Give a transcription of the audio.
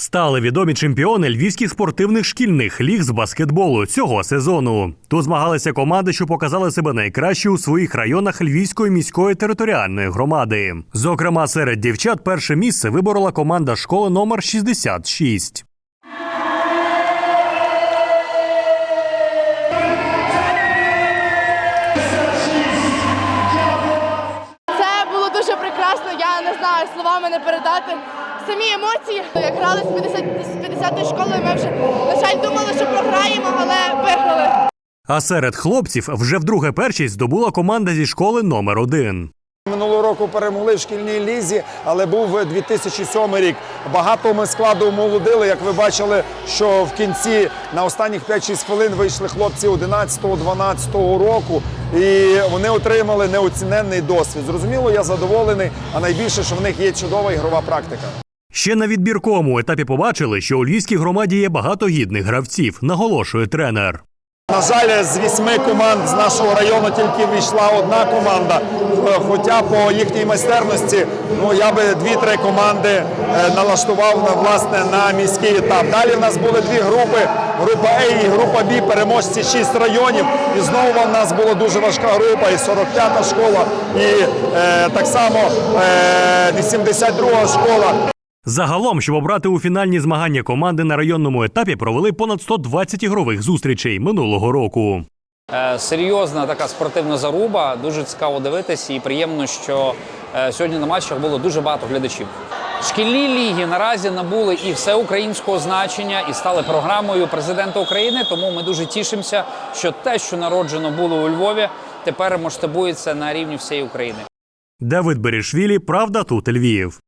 Стали відомі чемпіони львівських спортивних шкільних ліг з баскетболу цього сезону. Тут змагалися команди, що показали себе найкраще у своїх районах Львівської міської територіальної громади. Зокрема, серед дівчат перше місце виборола команда школи номер 66. Це було дуже прекрасно. Я не знаю словами не передати. Самі емоції, як грали з 50 з 50-ї школи, ми вже на жаль думали, що програємо, але виграли. А серед хлопців вже вдруге першість здобула команда зі школи номер 1 Минулого року перемогли в шкільній лізі, але був 2007 рік. Багато ми складу молодили. Як ви бачили, що в кінці на останніх 5-6 хвилин вийшли хлопці 11-12 року, і вони отримали неоціненний досвід. Зрозуміло, я задоволений. А найбільше, що в них є чудова ігрова практика. Ще на відбірковому етапі побачили, що у львівській громаді є багато гідних гравців, наголошує тренер. На жаль, з вісьми команд з нашого району тільки війшла одна команда. Е, Хоча по їхній майстерності, ну я би дві-три команди е, налаштував на власне на міський етап. Далі в нас були дві групи: група А і група Б, переможці шість районів. І знову в нас була дуже важка група, і 45-та школа, і е, так само е, 82-га школа. Загалом, щоб обрати у фінальні змагання команди на районному етапі, провели понад 120 ігрових зустрічей минулого року. Е, Серйозна така спортивна заруба, дуже цікаво дивитися, і приємно, що е, сьогодні на матчах було дуже багато глядачів. Шкільні ліги наразі набули і всеукраїнського значення, і стали програмою президента України. Тому ми дуже тішимося, що те, що народжено було у Львові, тепер масштабується на рівні всієї України. Давид Берішвілі, правда, тут Львів.